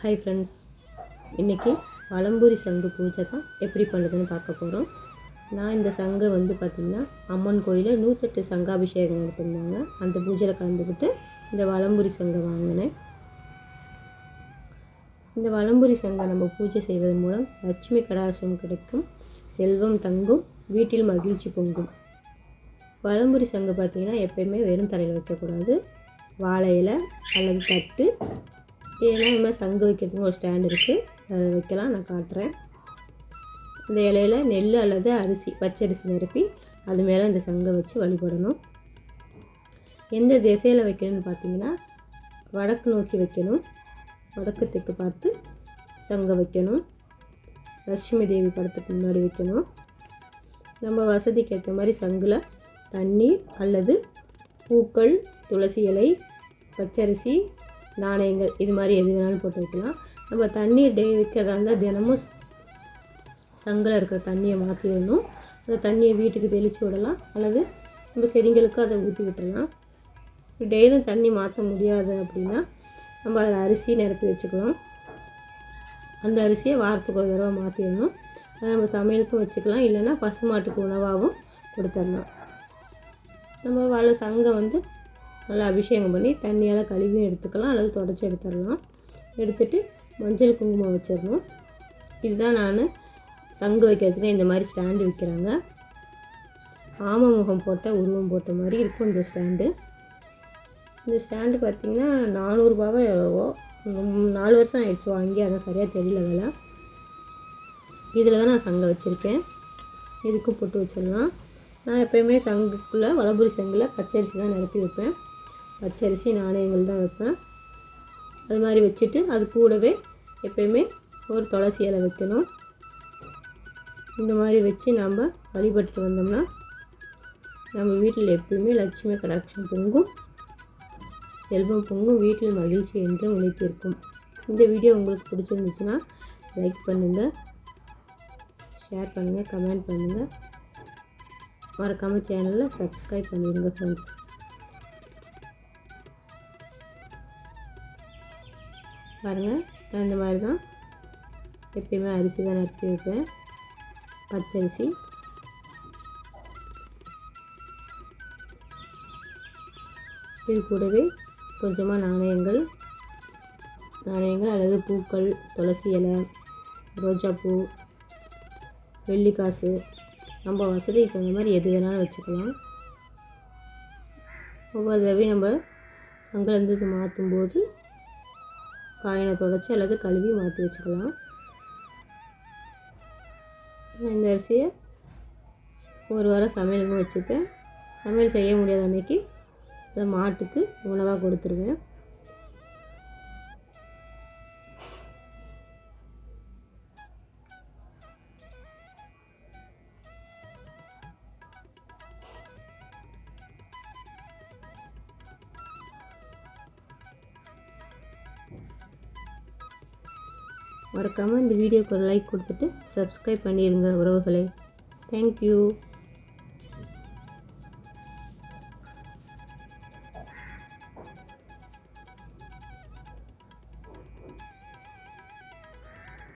Hi friends இன்றைக்கி வலம்புரி சங்கு பூஜை தான் எப்படி பண்ணுறதுன்னு பார்க்க போகிறோம் நான் இந்த சங்கை வந்து பார்த்திங்கன்னா அம்மன் கோயிலில் நூற்றெட்டு சங்காபிஷேகம் எடுத்திருந்தாங்க. அந்த பூஜையில் கலந்துக்கிட்டு இந்த வளம்புரி சங்கை வாங்கினேன். இந்த வளம்புரி சங்கை நம்ம பூஜை செய்வதன் மூலம் லட்சுமி கடாசம் கிடைக்கும் செல்வம் தங்கும் வீட்டில் மகிழ்ச்சி பொங்கும். வளம்புரி சங்கு பார்த்திங்கன்னா எப்பயுமே வெறும் தலையில் வைக்கக்கூடாது. வாழை இலை அல்லது தட்டு இல்லைன்னா இந்த மாதிரி சங்கு வைக்கிறதுக்கு ஒரு ஸ்டாண்ட் இருக்குது அதில் வைக்கலாம் நான் காட்டுறேன். இந்த இலையில நெல் அல்லது அரிசி பச்சரிசி நிரப்பி அது மேலே இந்த சங்கை வச்சு வழிபடணும். எந்த திசையில் வைக்கணும்னு பார்த்தீங்கன்னா வடக்கு நோக்கி வைக்கணும். வடக்கு தெற்கு பார்த்து சங்கை வைக்கணும். லட்சுமி தேவி படத்துக்கு முன்னாடி வைக்கணும். நம்ம வசதிக்கு ஏற்ற மாதிரி சங்கில் தண்ணீர் அல்லது பூக்கள் துளசி இலை பச்சரிசி நாணயங்கள் இது மாதிரி எது வேணாலும் போட்டு வைக்கலாம் நம்ம தண்ணீர் டே வைக்கிறதா இருந்தால் தினமும் சங்கில் இருக்கிற தண்ணியை மாற்றிடணும் அந்த தண்ணியை வீட்டுக்கு தெளித்து விடலாம். அல்லது நம்ம செடிங்களுக்கு அதை ஊற்றி விட்டுடலாம் டெய்லியும் தண்ணி மாற்ற முடியாது அப்படின்னா நம்ம அதில் அரிசி நிரப்பி வச்சுக்கலாம். அந்த அரிசியை வாரத்துக்கு ஒரு தடவை மாற்றிடணும் அதை நம்ம சமையலுக்கும் வச்சுக்கலாம். இல்லைன்னா பசுமாட்டுக்கு உணவாகவும் கொடுத்துடலாம். நம்ம வாழை சங்கம் வந்து நல்லா அபிஷேகம் பண்ணி தண்ணியால் கழுவியும் எடுத்துக்கலாம். அல்லது தொடச்சி எடுத்துடலாம். எடுத்துட்டு மஞ்சள் குங்குமம் வச்சிடணும். இதுதான் நான் சங்கு வைக்கிறதுக்கு இந்த மாதிரி ஸ்டாண்டு விற்கிறாங்க ஆம முகம் போட்ட உருவம் போட்ட மாதிரி இருக்கும் இந்த ஸ்டாண்டு. இந்த ஸ்டாண்டு பார்த்திங்கன்னா நானூறுரூபாவோ எவ்வளவோ. நாலு வருஷம் ஆயிடுச்சு. வாங்கி அதான் சரியாக தெரியல விலை. இதில் தான் நான் சங்கம் வச்சுருக்கேன். இதுக்கும் போட்டு வச்சிடலாம். நான் எப்போயுமே சங்குக்குள்ளே வலபுரி சங்கில் பச்சரிசி தான் நிரப்பி வைப்பேன். பச்சரிசி நாணயங்கள் தான் வைப்பேன். அது மாதிரி வச்சுட்டு அது கூடவே எப்பயுமே ஒரு துளசி இலை வைக்கணும். இந்த மாதிரி வச்சு நம்ம வழிபட்டு வந்தோம்னா நம்ம வீட்டில் எப்பயுமே லட்சுமி கடாட்சம் பொங்கும் செல்வம் பொங்கும் வீட்டில் மகிழ்ச்சி என்றும் உழைத்திருக்கும் இந்த வீடியோ உங்களுக்கு பிடிச்சிருந்துச்சுன்னா லைக் பண்ணுங்கள் ஷேர் பண்ணுங்கள் கமெண்ட் பண்ணுங்கள் மறக்காமல் சேனலில் சப்ஸ்கிரைப் பண்ணிடுங்க ஃப்ரெண்ட்ஸ் பாருங்கள் நான் இந்த மாதிரி தான் எப்பயுமே அரிசி தான் நிறுத்தி வைப்பேன். பச்சரிசி. இது கூடவே கொஞ்சமாக நாணயங்கள். நாணயங்கள் அல்லது பூக்கள் துளசி இலை ரோஜாப்பூ வெள்ளிக்காசு. நம்ம வசதிக்கு தகுந்த மாதிரி எது வேணாலும் வச்சுக்கலாம். ஒவ்வொரு தடவையும் நம்ம அங்கேருந்து இது மாற்றும் போது காயினை தொடச்சி அல்லது கழுவி மாற்றி வச்சுக்கலாம். இந்த அரிசியை ஒரு வாரம் சமையலுக்கும் வச்சுப்பேன் சமையல் செய்ய முடியாத அன்னைக்கு அதை மாட்டுக்கு உணவாக கொடுத்துருவேன். மறக்காமல் இந்த வீடியோக்கு ஒரு லைக் கொடுத்துட்டு சப்ஸ்கிரைப் பண்ணிடுங்க உறவுகளை. தேங்க்யூ